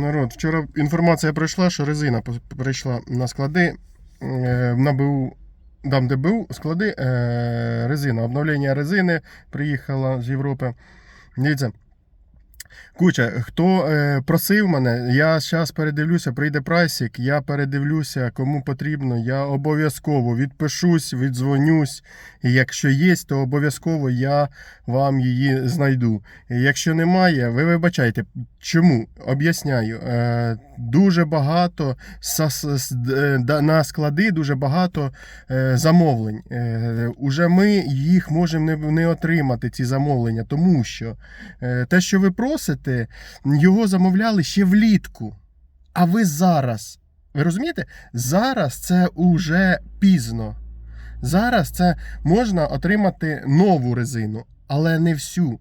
Народ, вчора інформація прийшла, що резина прийшла на склади е, на БУ, там, де БУ, склади, е, резина, обновлення резини приїхала з Європи. Дивіться. Куча, хто е, просив мене, я зараз передивлюся, прийде прайсик, я передивлюся, кому потрібно, я обов'язково відпишусь, віддзвонюсь. І якщо є, то обов'язково я вам її знайду. І Якщо немає, ви вибачайте. Чому? Об'ясняю. Е, дуже багато д- на склади дуже багато е, замовлень. Е, уже ми їх можемо не, не отримати, ці замовлення, тому що е, те, що ви просите, його замовляли ще влітку. А ви зараз. Ви розумієте? Зараз це уже пізно. Зараз це можна отримати нову резину, але не всю.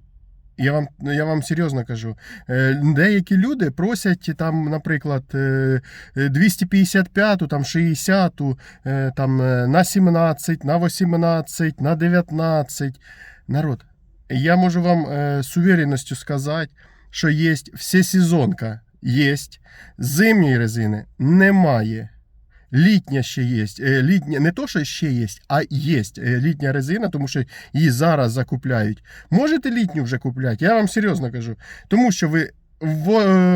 Я вам, я вам серйозно кажу. Е, Деякі люди просять там, наприклад, е, е, 255, там 60, е, там е, на 17, на 18, на 19. Народ, я можу вам е, з уверенністю сказати, що є всесезонка, є, зимньої резини немає. Літня ще є. Е, Літня, не то, що ще є, а є е, літня резина, тому що її зараз закупляють. Можете літню вже купляти, я вам серйозно кажу. Тому що ви е,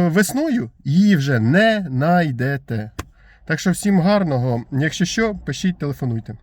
весною її вже не знайдете. Так що всім гарного. Якщо що, пишіть, телефонуйте.